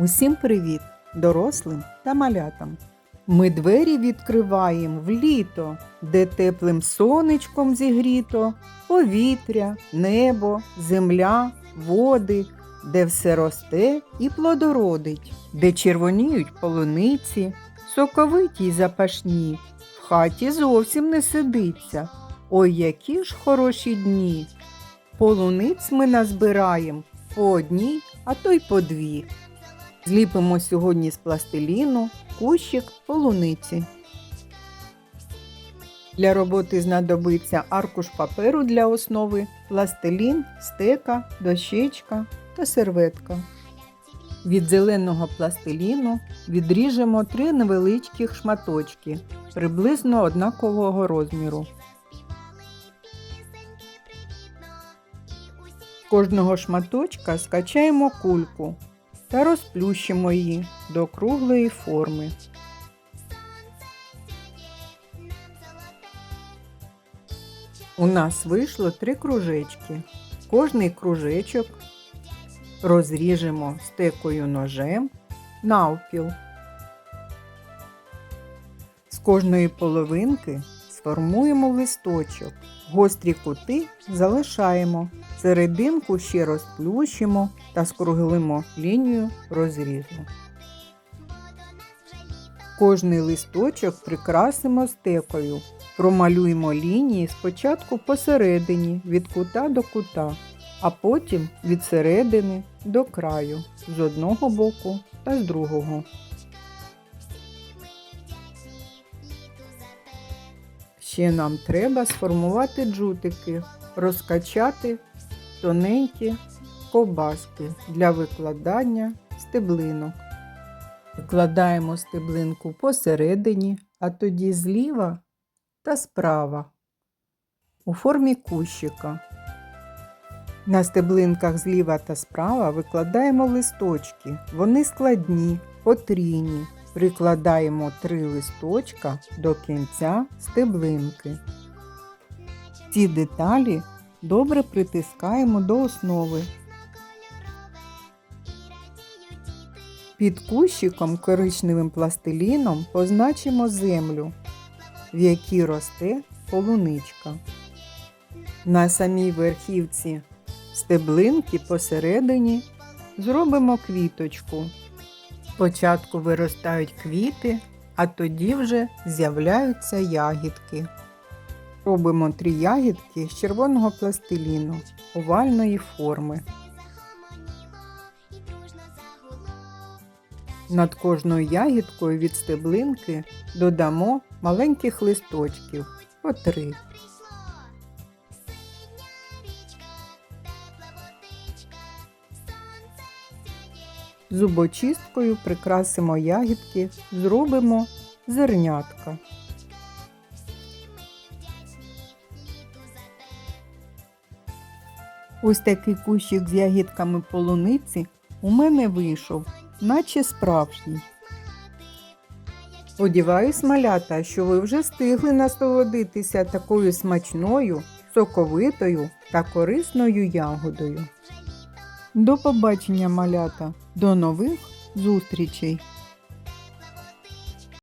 Усім привіт, дорослим та малятам. Ми двері відкриваємо в літо, де теплим сонечком зігріто повітря, небо, земля, води, де все росте і плодородить, де червоніють полуниці, соковиті й запашні. В хаті зовсім не сидиться. Ой, які ж хороші дні. Полуниць ми назбираємо по одній, а то й по дві. Зліпимо сьогодні з пластиліну кущик полуниці. Для роботи знадобиться аркуш паперу для основи, пластилін, стека, дощечка та серветка. Від зеленого пластиліну відріжемо три невеличких шматочки приблизно однакового розміру. З кожного шматочка скачаємо кульку та розплющимо її до круглої форми. У нас вийшло три кружечки. Кожний кружечок розріжемо стекою ножем навпіл. З кожної половинки сформуємо листочок. Гострі кути залишаємо. Серединку ще розплющимо та скруглимо лінію розрізу. Кожний листочок прикрасимо стекою. Промалюємо лінії спочатку посередині від кута до кута, а потім від середини до краю з одного боку та з другого. Ще нам треба сформувати джутики, розкачати тоненькі ковбаски для викладання стеблинок. Викладаємо стеблинку посередині, а тоді зліва та справа у формі кущика. На стеблинках зліва та справа викладаємо листочки. Вони складні, потрійні. Прикладаємо три листочка до кінця стеблинки. Ці деталі добре притискаємо до основи. Під кущиком коричневим пластиліном позначимо землю, в якій росте полуничка. На самій верхівці стеблинки посередині зробимо квіточку. Спочатку виростають квіти, а тоді вже з'являються ягідки. Робимо три ягідки з червоного пластиліну овальної форми. Над кожною ягідкою від стеблинки додамо маленьких листочків по три. Зубочисткою прикрасимо ягідки, зробимо зернятка. Ось такий кущик з ягідками полуниці у мене вийшов, наче справжній. Сподіваюсь, малята, що ви вже встигли насолодитися такою смачною, соковитою та корисною ягодою. До побачення, малята! До нових зустрічей!